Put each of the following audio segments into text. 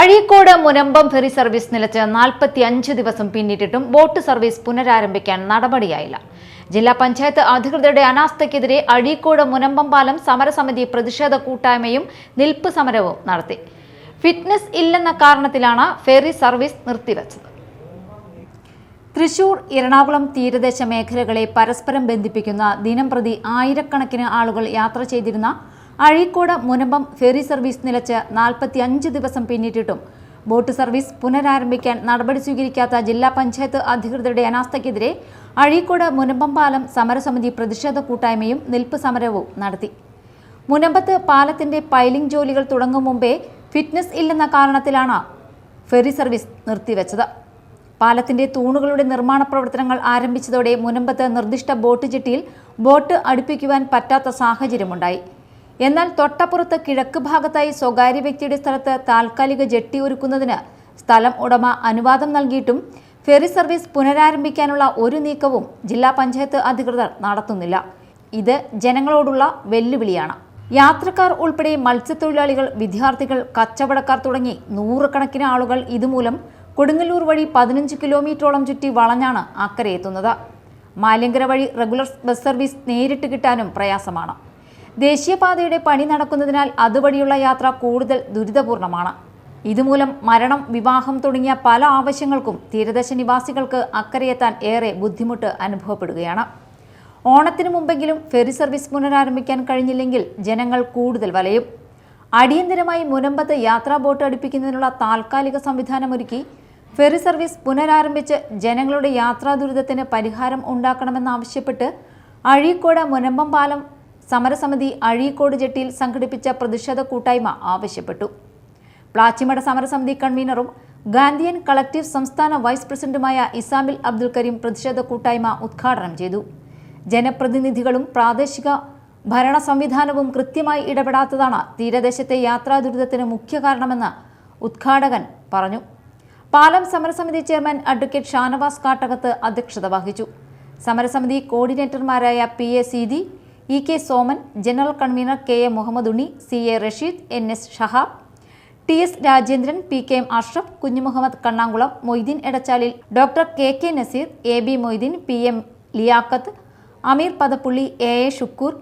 Azhikode Munambam ferry service നിലച്ച് നാൽപ്പത്തി അഞ്ച് ദിവസം പിന്നിട്ടിട്ടും ബോട്ട് സർവീസ് പുനരാരംഭിക്കാൻ നടപടിയായില്ല. ജില്ലാ പഞ്ചായത്ത് അധികൃതരുടെ അനാസ്ഥയ്ക്കെതിരെ അഴീക്കോട് മുനമ്പം പാലം സമരസമിതി പ്രതിഷേധ കൂട്ടായ്മയും നിൽപ്പ് സമരവും നടത്തി. ഫിറ്റ്നസ് ഇല്ലെന്ന കാരണത്തിലാണ് ഫെറി സർവീസ് നിർത്തിവച്ചത്. തൃശൂർ എറണാകുളം തീരദേശ മേഖലകളെ പരസ്പരം ബന്ധിപ്പിക്കുന്ന ദിനംപ്രതി ആയിരക്കണക്കിന് ആളുകൾ യാത്ര ചെയ്തിരുന്ന അഴീക്കോട് മുനമ്പം ഫെറി സർവീസ് നിലച്ച് നാൽപ്പത്തി അഞ്ച് ദിവസം പിന്നിട്ടിട്ടും. ബോട്ട് സർവീസ് പുനരാരംഭിക്കാൻ നടപടി സ്വീകരിക്കാത്ത ജില്ലാ പഞ്ചായത്ത് അധികൃതരുടെ അനാസ്ഥയ്ക്കെതിരെ അഴീക്കോട് മുനമ്പം പാലം സമരസമിതി പ്രതിഷേധ കൂട്ടായ്മയും നിൽപ്പ് സമരവും നടത്തി. മുനമ്പത്ത് പാലത്തിന്റെ പൈലിംഗ് ജോലികൾ തുടങ്ങും മുമ്പേ ഫിറ്റ്നസ് ഇല്ലെന്ന കാരണത്തിലാണ് ഫെറി സർവീസ് നിർത്തിവെച്ചത്. പാലത്തിന്റെ തൂണുകളുടെ നിർമ്മാണ പ്രവർത്തനങ്ങൾ ആരംഭിച്ചതോടെ മുനമ്പത്ത് നിർദ്ദിഷ്ട ബോട്ട് ജെട്ടിയിൽ ബോട്ട് അടുപ്പിക്കുവാൻ പറ്റാത്ത സാഹചര്യമുണ്ടായി. എന്നാൽ തൊട്ടപ്പുറത്ത് കിഴക്ക് ഭാഗത്തായി സ്വകാര്യ വ്യക്തിയുടെ സ്ഥലത്ത് താൽക്കാലിക ജെട്ടി ഒരുക്കുന്നതിന് സ്ഥലം ഉടമ അനുവാദം നൽകിയിട്ടും ഫെറി സർവീസ് പുനരാരംഭിക്കാനുള്ള ഒരു നീക്കവും ജില്ലാ പഞ്ചായത്ത് അധികൃതർ നടത്തുന്നില്ല. ഇത് ജനങ്ങളോടുള്ള വെല്ലുവിളിയാണ്. യാത്രക്കാർ ഉൾപ്പെടെ മത്സ്യത്തൊഴിലാളികൾ വിദ്യാർത്ഥികൾ കച്ചവടക്കാർ തുടങ്ങി നൂറുകണക്കിന് ആളുകൾ ഇതുമൂലം കൊടുങ്ങല്ലൂർ വഴി പതിനഞ്ച് കിലോമീറ്ററോളം ചുറ്റി വളഞ്ഞാണ് അക്കരെ എത്തുന്നത്. മാലിങ്കര വഴി റെഗുലർ ബസ് സർവീസ് നേരിട്ട് കിട്ടാനും പ്രയാസമാണ്. ദേശീയപാതയുടെ പണി നടക്കുന്നതിനാൽ അതുവഴിയുള്ള യാത്ര കൂടുതൽ ദുരിതപൂർണമാണ്. ഇതുമൂലം മരണം വിവാഹം തുടങ്ങിയ പല ആവശ്യങ്ങൾക്കും തീരദേശ നിവാസികൾക്ക് അക്കരയെത്താൻ ഏറെ ബുദ്ധിമുട്ട് അനുഭവപ്പെടുകയാണ്. ഓണത്തിന് മുമ്പെങ്കിലും ഫെറി സർവീസ് പുനരാരംഭിക്കാൻ കഴിഞ്ഞില്ലെങ്കിൽ ജനങ്ങൾ കൂടുതൽ വലയും. അടിയന്തരമായി മുനമ്പത്ത് യാത്രാ ബോട്ട് അടുപ്പിക്കുന്നതിനുള്ള താൽക്കാലിക സംവിധാനമൊരുക്കി ഫെറി സർവീസ് പുനരാരംഭിച്ച് ജനങ്ങളുടെ യാത്രാ ദുരിതത്തിന് പരിഹാരം ഉണ്ടാക്കണമെന്നാവശ്യപ്പെട്ട് അഴീക്കോട് മുനമ്പം പാലം സമരസമിതി അഴീക്കോട് ജെട്ടിയിൽ സംഘടിപ്പിച്ച പ്രതിഷേധ കൂട്ടായ്മ ആവശ്യപ്പെട്ടു. പ്ലാച്ചിമട സമരസമിതി കൺവീനറും ഗാന്ധിയൻ കളക്റ്റീവ് സംസ്ഥാന വൈസ് പ്രസിഡന്റുമായ ഇസാമിൽ അബ്ദുൽ കരീം പ്രതിഷേധ കൂട്ടായ്മ ഉദ്ഘാടനം ചെയ്തു. ജനപ്രതിനിധികളും പ്രാദേശിക ഭരണ സംവിധാനവും കൃത്യമായി ഇടപെടാത്തതാണ് തീരദേശത്തെ യാത്രാ ദുരിതത്തിന് മുഖ്യ കാരണമെന്ന് ഉദ്ഘാടകൻ പറഞ്ഞു. പാലം സമരസമിതി ചെയർമാൻ അഡ്വക്കേറ്റ് ഷാനവാസ് കാട്ടകത്ത് അധ്യക്ഷത വഹിച്ചു. സമരസമിതി കോർഡിനേറ്റർമാരായ P A Seethi E K Soman general convener K A Muhammad Unni C A Rasheed N S Shahab. T S Rajendran P K M Ashraf Kunjumuhammad Kannankulam Moideen Edachalil doctor K K Naseer A B Moideen P M Liyakath Ameer Padappulli A A Shukoor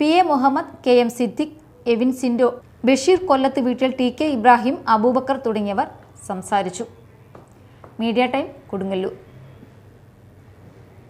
P A Muhammad K M Siddique Evin Sindo Basheer Kollath വീട്ടിൽ T K Ibrahim Abubakkar തുടങ്ങിയവർ സംസാരിച്ചു. Media time Kodungallur.